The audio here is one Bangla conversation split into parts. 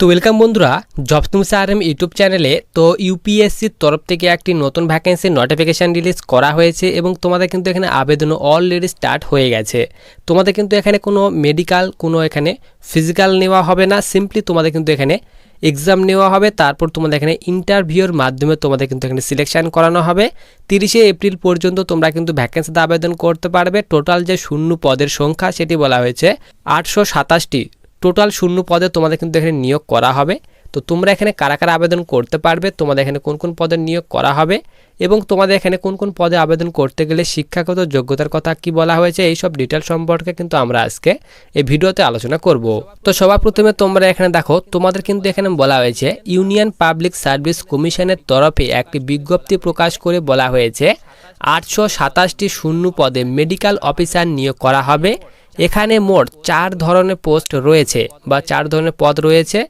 তো ওয়েলকাম বন্ধুরা জব আর এম ইউটিউব চ্যানেলে তো ইউপিএসসির তরফ থেকে একটি নতুন ভ্যাকেন্সির নোটিফিকেশান রিলিজ করা হয়েছে এবং তোমাদের কিন্তু এখানে আবেদনও অলরেডি স্টার্ট হয়ে গেছে। তোমাদের কিন্তু এখানে কোনো মেডিকেল কোনো এখানে ফিজিক্যাল নেওয়া হবে না সিম্পলি তোমাদের কিন্তু এখানে এক্সাম নেওয়া হবে, তারপর তোমাদের এখানে ইন্টারভিউর মাধ্যমে তোমাদের কিন্তু এখানে সিলেকশন করানো হবে। তিরিশে এপ্রিল পর্যন্ত তোমরা কিন্তু ভ্যাকেন্সিতে আবেদন করতে পারবে। টোটাল যে শূন্য পদের সংখ্যা, সেটি বলা হয়েছে আটশো সাতাশটি। টোটাল শূন্য পদে তোমাদের কিন্তু এখানে নিয়োগ করা হবে। তো তোমরা এখানে কারা কারা আবেদন করতে পারবে, তোমাদের এখানে কোন কোন পদে নিয়োগ করা হবে এবং তোমাদের এখানে কোন কোন পদে আবেদন করতে গেলে শিক্ষাগত যোগ্যতার কথা কি বলা হয়েছে এই সব ডিটেল সম্পর্কে কিন্তু আমরা আজকে এই ভিডিওতে আলোচনা করব। তো সবার প্রথমে তোমরা এখানে দেখো, তোমাদের কিন্তু এখানে বলা হয়েছে, ইউনিয়ন পাবলিক সার্ভিস কমিশনের তরফে একটি বিজ্ঞপ্তি প্রকাশ করে বলা হয়েছে, আটশো সাতাশটি শূন্য পদে মেডিকেল অফিসার নিয়োগ করা হবে এখানে মোট চার ধরনের পোস্ট রয়েছে বা চার ধরনের পদ রয়েছে।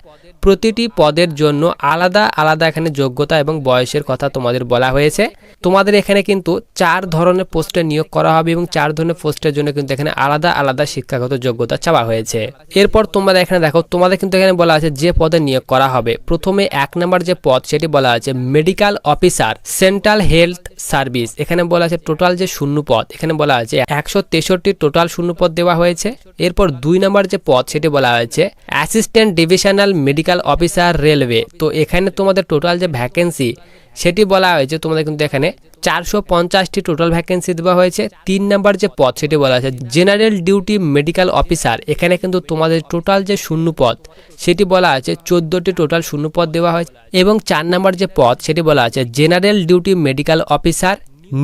প্রতিটি পদের জন্য আলাদা আলাদা এখানে যোগ্যতা এবং বয়সের কথা তোমাদের বলা হয়েছে। তোমাদের এখানে কিন্তু চার ধরনের পোস্টে নিয়োগ করা হবে এবং চার ধরনের পোস্টের জন্য কিন্তু এখানে আলাদা আলাদা শিক্ষাগত যোগ্যতা চাওয়া হয়েছে। এরপর তোমরা এখানে দেখো, তোমাদের কিন্তু এখানে বলা আছে যে পদে নিয়োগ করা হবে। প্রথমে এক নম্বর যে পদ, সেটি বলা আছে medical officer, central health service. এখানে বলা আছে টোটাল যে শূন্য পদ, এখানে বলা আছে একশো তেষট্টি টোটাল শূন্য পদ দেওয়া হয়েছে। এরপর দুই নম্বর যে পদ, সেটি বলা হয়েছে assistant divisional medical officer railway তো এখানে তোমাদের টোটাল যে ভ্যাকেন্সি সেটি বলা হয়েছে, তোমাদের কিন্তু এখানে চারশো পঞ্চাশটি টোটাল ভ্যাকেন্সি দেওয়া হয়েছে। তিন নাম্বার যে পদ, সেটি বলা হয়েছে জেনারেল ডিউটি মেডিকেল অফিসার এখানে কিন্তু তোমাদের টোটাল যে শূন্য পদ, সেটি বলা আছে চোদ্দোটি টোটাল শূন্য পদ দেওয়া হয়েছে। এবং চার নাম্বার যে পদ, সেটি বলা আছে general duty medical officer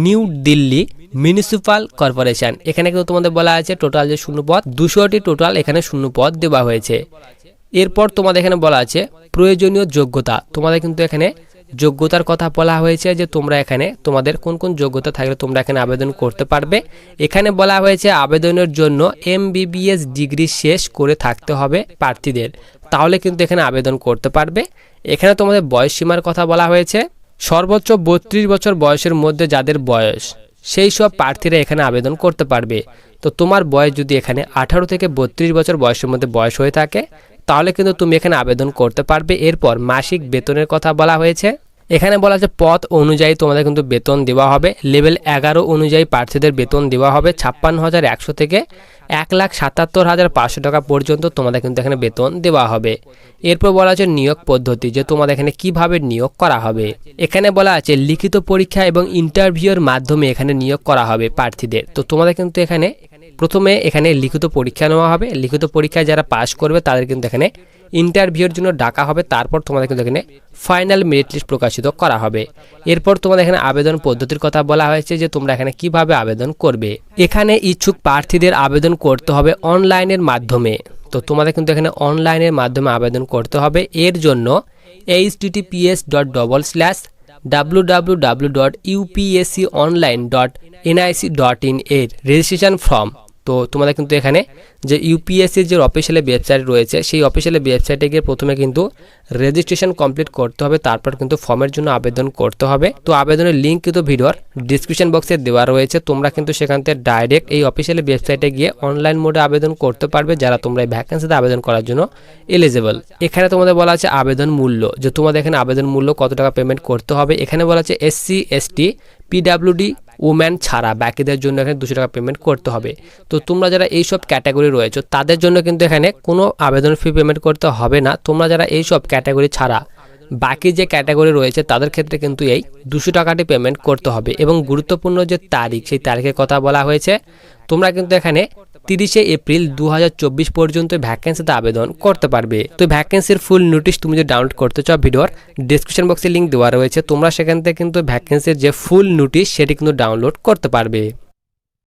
New Delhi municipal corporation. এখানে কিন্তু তোমাদের বলা আছে টোটাল যে শূন্য পদ দুশোটি টোটাল এখানে শূন্য পদ দেওয়া হয়েছে। এরপর তোমাদের এখানে বলা আছে প্রয়োজনীয় যোগ্যতা। তোমাদের কিন্তু এখানে যোগ্যতার কথা বলা হয়েছে যে তোমরা এখানে তোমাদের কোন কোন যোগ্যতা থাকলে তোমরা এখানে আবেদন করতে পারবে। এখানে বলা হয়েছে আবেদনের জন্য এমবিবিএস ডিগ্রি শেষ করে থাকতে হবে প্রার্থীদের। তাহলে কিন্তু এখানে আবেদন করতে পারবে। এখানে তোমাদের বয়স সীমার কথা বলা হয়েছে। সর্বোচ্চ বত্রিশ বছর বয়সের মধ্যে যাদের বয়স সেই সব প্রার্থীরা এখানে আবেদন করতে পারবে। তো তোমার বয়স যদি এখানে আঠারো থেকে বত্রিশ বছর বয়সের মধ্যে বয়স হয়ে থাকে, তাহলে কিন্তু তুমি এখানে আবেদন করতে পারবে। এরপর মাসিক বেতনের কথা বলা হয়েছে। এখানে বলা আছে, পথ অনুযায়ী তোমাদের কিন্তু বেতন দেওয়া হবে। লেভেল এগারো অনুযায়ী প্রার্থীদের বেতন দেওয়া হবে ছাপ্পান্ন হাজার একশো থেকে এক লাখ সাতাত্তর হাজার পাঁচশো টাকা পর্যন্ত তোমাদের কিন্তু এখানে বেতন দেওয়া হবে। এরপর বলা আছে, নিয়োগ পদ্ধতি, যে তোমাদের এখানে কীভাবে নিয়োগ করা হবে। এখানে বলা আছে, লিখিত পরীক্ষা এবং ইন্টারভিউর মাধ্যমে এখানে নিয়োগ করা হবে প্রার্থীদের। তো তোমাদের কিন্তু এখানে, প্রথমে এখানে লিখিত পরীক্ষা নেওয়া হবে। লিখিত পরীক্ষায় যারা পাশ করবে, তাদের কিন্তু এখানে ইন্টারভিউর জন্য ডাকা হবে। তারপর তোমাদের কিন্তু এখানে ফাইনাল মেরিট লিস্ট প্রকাশিত করা হবে। এরপর তোমাদের এখানে আবেদন পদ্ধতির কথা বলা হয়েছে যে তোমরা এখানে কীভাবে আবেদন করবে। এখানে ইচ্ছুক প্রার্থীদের আবেদন করতে হবে অনলাইনের মাধ্যমে। তো তোমাদের কিন্তু এখানে অনলাইনের মাধ্যমে আবেদন করতে হবে। এর জন্য H TTPS dot double slash W dot UPSC online dot NIC dot in এর রেজিস্ট্রেশন ফর্ম তো তোমাদের কিন্তু এখানে যে ইউপিএসসির যে অফিসিয়াল ওয়েবসাইট রয়েছে, সেই অফিসিয়াল ওয়েবসাইটে গিয়ে প্রথমে কিন্তু রেজিস্ট্রেশন কমপ্লিট করতে হবে, তারপর কিন্তু ফর্মের জন্য আবেদন করতে হবে। তো আবেদনের লিঙ্ক কিন্তু ভিডিওর ডিসক্রিপশন বক্সে দেওয়া রয়েছে। তোমরা কিন্তু সেখান থেকে ডাইরেক্ট এই অফিসিয়াল ওয়েবসাইটে গিয়ে অনলাইন মোডে আবেদন করতে পারবে, যারা তোমরা এই ভ্যাকেন্সিতে আবেদন করার জন্য এলিজেবল এখানে তোমাদের বলা আছে আবেদন মূল্য, যে তোমাদের এখানে আবেদন মূল্য কত টাকা পেমেন্ট করতে হবে। এখানে বলা আছে এসসি এসটি পিডাব্লিউডি উম্যান ছাড়া বাকিদের জন্য এখানে দুশো টাকা পেমেন্ট করতে হবে। তো তোমরা যারা এইসব ক্যাটাগরি রয়েছে, তাদের জন্য কিন্তু এখানে কোনো আবেদন ফি পেমেন্ট করতে হবে না। তোমরা যারা এইসব ক্যাটাগরি ছাড়া বাকি যে ক্যাটাগরি রয়েছে, তাদের ক্ষেত্রে কিন্তু এই দুশো টাকাটি পেমেন্ট করতে হবে। এবং গুরুত্বপূর্ণ যে তারিখ, সেই তারিখের কথা বলা হয়েছে। তোমরা কিন্তু এখানে তিরিশে এপ্রিল দু হাজার চব্বিশ পর্যন্ত ভ্যাকেন্সিতে আবেদন করতে পারবে। তো ভ্যাকেন্সির ফুল নোটিশ তুমি যদি ডাউনলোড করতে চাও ভিডিওর ডিসক্রিপশন বক্সে লিঙ্ক দেওয়া রয়েছে, তোমরা সেখান থেকে কিন্তু ভ্যাকেন্সির যে ফুল নোটিশ সেটি কিন্তু ডাউনলোড করতে পারবে।